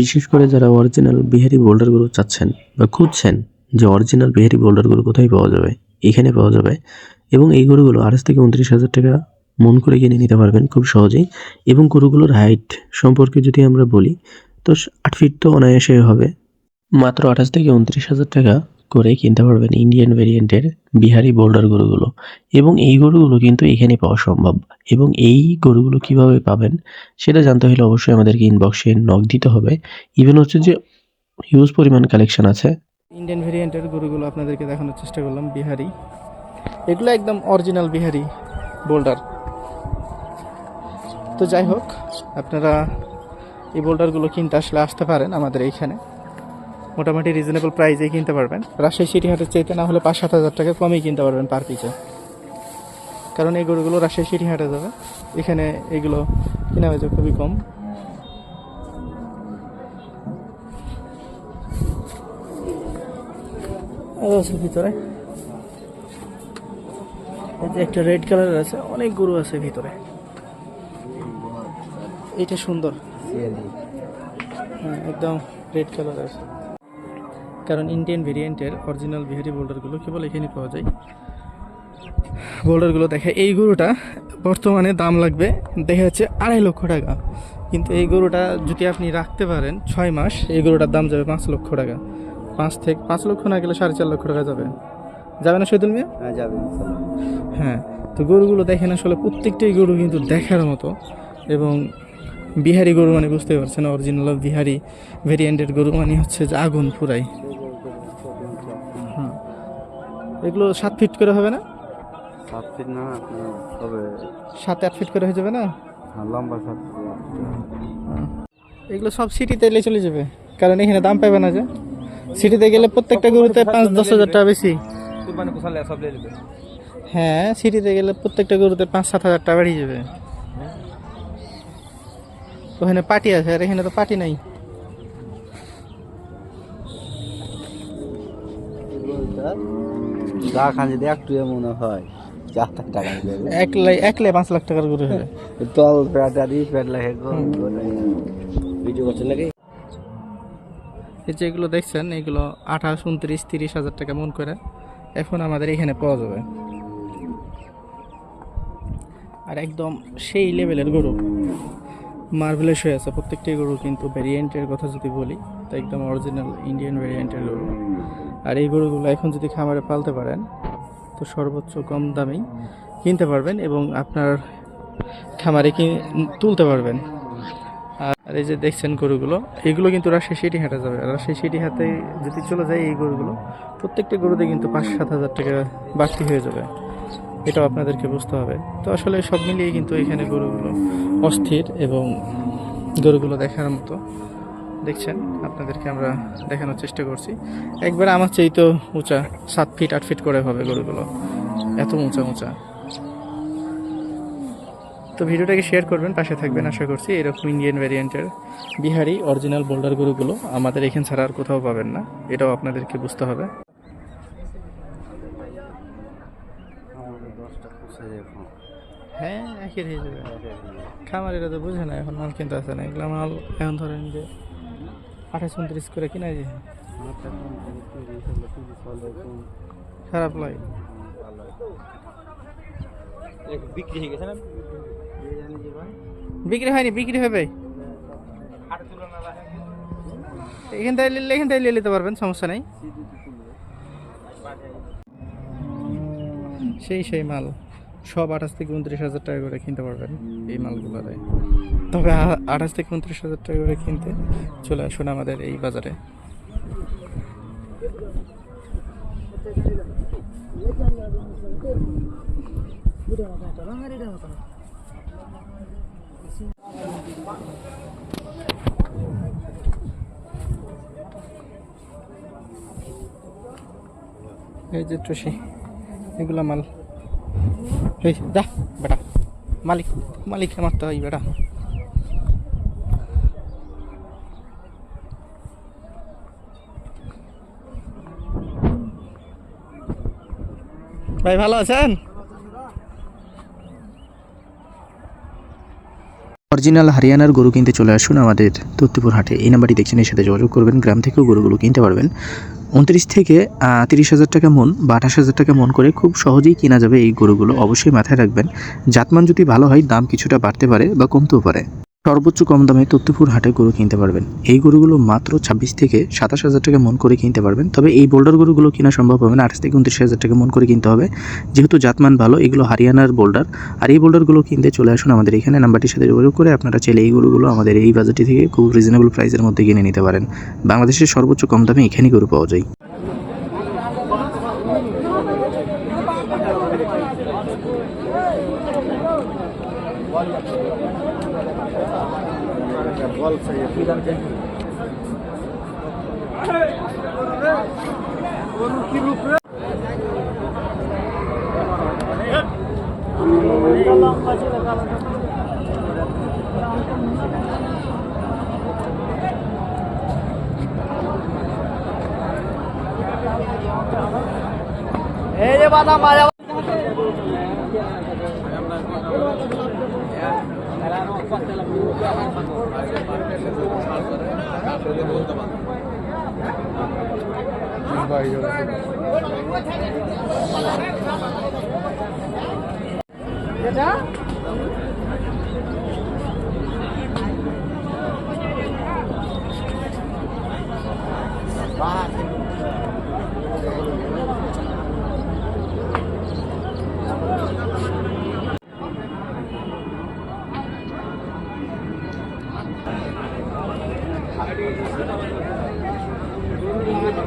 বিশেষ করে যারা অরিজিনাল বিহারি বোল্ডারগুলো চাচ্ছেন বা খুঁজছেন যে অরিজিনাল বিহারি বোল্ডারগুলো কোথায় পাওয়া যাবে, এখানে পাওয়া যাবে এবং এই গরুগুলো আড়াইশ থেকে উনত্রিশ হাজার টাকা মন করে কিনে নিতে পারবেন খুব সহজেই এবং গরুগুলোর হাইট সম্পর্কে যদি আমরা বলি, তো আট ফিট তো অনায়াসে হবে। মাত্র আঠাশ থেকে উনত্রিশ হাজার টাকা করে কিনতে পারবেন ইন্ডিয়ান ভেরিয়েন্টের বিহারি বোল্ডার গরুগুলো। এবং এই গরুগুলো কিন্তু এখানে পাওয়া সম্ভব। এবং এই গরুগুলো কীভাবে পাবেন সেটা জানতে হলে অবশ্যই আমাদেরকে ইনবক্সে নক দিতে হবে। ইভেন হচ্ছে যে হিউজ পরিমাণ কালেকশন আছে। ইন্ডিয়ান ভেরিয়েন্টের গরুগুলো আপনাদেরকে দেখানোর চেষ্টা করলাম, বিহারি। এগুলো একদম অরিজিনাল বিহারি বোল্ডার তো যাই হোক, আপনারা এই বোল্ডারগুলো কিনতে আসলে আসতে পারেন আমাদের এইখানে। মোটামুটি রিজনেবল প্রাইসেই কিনতে পারবেন। রাজশাহী সিটি হাটের চাইতে না হলে পাঁচ সাত হাজার টাকা কমেই কিনতে পারবেন পার পিছে কারণ এই গরুগুলো রাজশাহী সিটি হাটে যাবে। এখানে এগুলো কেনা হয়েছে খুবই কম। আছে ভিতরে। একটা রেড কালারের আছে অনেক গরু আছে ভিতরে। এইটা সুন্দর। হ্যাঁ একদম রেড কালার আছে। কারণ ইন্ডিয়ান ভেরিয়েন্টের অরিজিনাল বিহারি বোল্ডারগুলো কেবল এখানে পাওয়া যায়। বোল্ডারগুলো দেখে এই গরুটা বর্তমানে দাম লাগবে দেখা যাচ্ছে আড়াই লক্ষ টাকা। কিন্তু এই গরুটা যদি আপনি রাখতে পারেন ছয় মাস এই গরুটার দাম যাবে পাঁচ লক্ষ টাকা। পাঁচ থেকে পাঁচ লক্ষ না গেলে সাড়ে চার লক্ষ টাকা যাবে। যাবে না শহীদুল মিয়া? হ্যাঁ যাবে হ্যাঁ তো গরুগুলো দেখেন আসলে প্রত্যেকটাই গরু কিন্তু দেখার মতো এবং বিহারি গরু মানে বুঝতে পারছেন অরিজিনাল বিহারি ভেরিয়েন্টের গরু মানে হচ্ছে যে আগুন পুরাই এগুলো সাত ফিট করে হবে না? সাত ফিট না তবে সাত আট ফিট করে হয়ে যাবে না? হ্যাঁ, লম্বা সাত এগুলো সব সিটিতে এলে চলে যাবে। কারণ এখানে দাম পাবে না যে। সিটিতে গেলে প্রত্যেকটা গরুতে পাঁচ দশ হাজার টাকা বেশি। হ্যাঁ সিটিতে গেলে প্রত্যেকটা গরুতে পাঁচ সাত হাজার টাকা বেরিয়ে যাবে। ওখানে পার্টি আছে আর এখানে তো পার্টি নাই। যা খান যদি একটু মনে হয়। চার লাখ টাকা দেবে একলাই একলাই পাঁচ লাখ টাকার গরু হবে তল প্যাট আদি প্যাট লাগে ভিডিও করছেন নাকি? এই যে এগুলো দেখছেন এগুলো আঠাশ উনত্রিশ তিরিশ হাজার টাকা মন করে। এখন আমাদের এখানে পাওয়া যাবে। আর একদম সেই লেভেলের গরু। মার্ভেলেস হয়ে আছে। প্রত্যেকটি গরু কিন্তু ভ্যারিয়েন্টের কথা যদি বলি, তা একদম অরিজিনাল ইন্ডিয়ান ভ্যারিয়েন্টের গরু। আর এই গরুগুলো এখন যদি খামারে পালতে পারেন, তো সর্বোচ্চ কম দামেই কিনতে পারবেন এবং আপনার খামারে কি তুলতে পারবেন। আর এই যে দেখছেন গরুগুলো, এগুলো কিন্তু রাজশাহী সিটি হাটে যাবে। রাজশাহী সিটি হাতে যদি চলে যায় এই গরুগুলো, প্রত্যেকটা গরুতে কিন্তু পাঁচ সাত হাজার টাকা বাড়তি হয়ে যাবে। এটাও আপনাদেরকে বুঝতে হবে। তো আসলে সব মিলিয়ে কিন্তু এখানে গরুগুলো অস্থির এবং গরুগুলো দেখার মতো। দেখছেন, আপনাদেরকে আমরা দেখানোর চেষ্টা করছি। একবার আমার চেয়ে তো উঁচা, সাত ফিট আট ফিট করে হবে গরুগুলো। এত উঁচা উঁচা। তো ভিডিওটাকে শেয়ার করবেন, পাশে থাকবেন, আশা করছি এরকম ইন্ডিয়ান ভ্যারিয়েন্টের বিহারি অরিজিনাল বোল্ডার গরুগুলো আমাদের এখান ছাড়া আর কোথাও পাবেন না। এটাও আপনাদেরকে বুঝতে হবে। হ্যাঁ একই হয়ে যাবে। খামারিরা তো বুঝে না এখন মাল কিনতে আসে না। এগুলো মাল এখন ধরেন যে আঠাশ উনত্রিশ করে কিনা যায় খারাপ লাগে বিক্রি হয়ে গেছে না? বিক্রি হয়নি বিক্রি হবে। এখান থেকে নিলে এখান থেকে নিয়ে নিতে পারবেন সমস্যা নেই। সেই সেই মাল। সব আঠাশ থেকে উনত্রিশ হাজার টাকা করে কিনতে পারবেন এই মালগুলোরে তবে আঠাশ থেকে উনত্রিশ হাজার টাকা করে কিনতে চলে আসুন আমাদের এই বাজারে। এই যে টসি এগুলা মাল। এই যা বেটা। মালিক মালিক আমার তো এই বেটা। ভাই ভালো আছেন? অরিজিনাল হরিয়ানার গরু কিনতে চলে আসুন আমাদের তত্ত্বপুর হাটে। এই নাম্বারটি দেখছেন, এর সাথে যোগাযোগ করবেন। গ্রাম থেকেও গরুগুলো কিনতে পারবেন। উনত্রিশ থেকে তিরিশ হাজার টাকা মন বা আঠাশ হাজার টাকা মন করে খুব সহজেই কেনা যাবে এই গরুগুলো। অবশ্যই মাথায় রাখবেন। জাতমান যদি ভালো হয়, দাম কিছুটা বাড়তে পারে বা কমতেও পারে। সর্বোচ্চ কম দামে তত্ত্বপুর হাটে গরু কিনতে পারবেন। এই গরুগুলো মাত্র ছাব্বিশ থেকে সাতাশ হাজার টাকা মন করে কিনতে পারবেন। তবে এই বোল্ডার গরুগুলো কেনা সম্ভব হবে না, আঠাশ থেকে উনত্রিশ হাজার টাকা মন করে কিনতে হবে। যেহেতু জাতমান ভালো, এগুলো হারিয়ানার বোল্ডার। আর এই বোল্ডারগুলো কিনতে চলে আসুন আমাদের এখানে, নাম্বারটির সাথে যোগাযোগ করে আপনারা চাইলে এই গরুগুলো আমাদের এই বাজেটটি থেকে খুব রিজনেবল প্রাইসের মধ্যে কিনে নিতে পারেন। বাংলাদেশের সর্বোচ্চ কম দামে এখানেই গরু পাওয়া যায়। बॉल सही है फिर अंक এই যে বাদাম এটা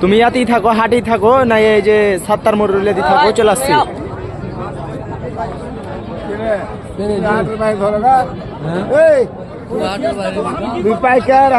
তুমি ইয়াতেই থাকো, হাটেই থাকো, না এই যে সাত্তার মোড়লে দি থাকো, চলে আসছি। পাইকার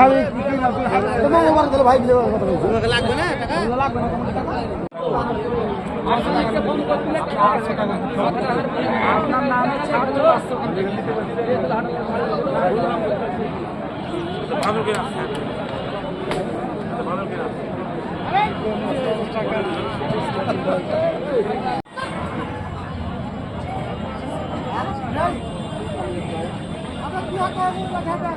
আমি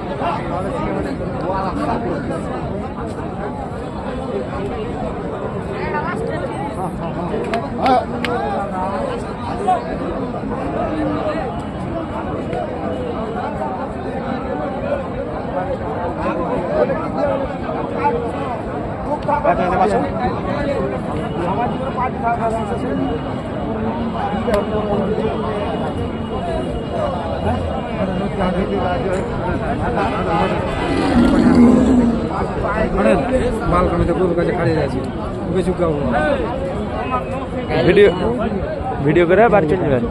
好好好 মাল কামিতে গরুর কাছে খাড়িয়ে যাচ্ছি বেশি গাবো ভিডিও ভিডিও করে বাড়ি চলে যাবেন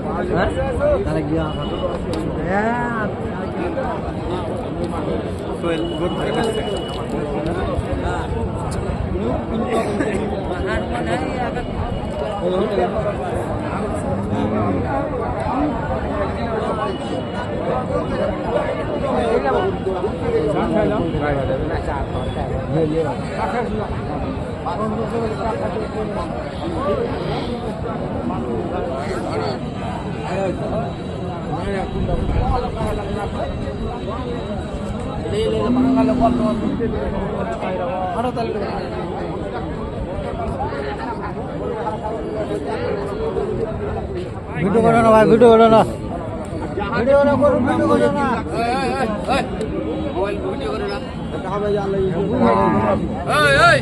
ভিডিও করো না ভাই ভিডিও করো না ভিডিও না করুন ভিডিও করো না মোবাইল ভিডিও এই এই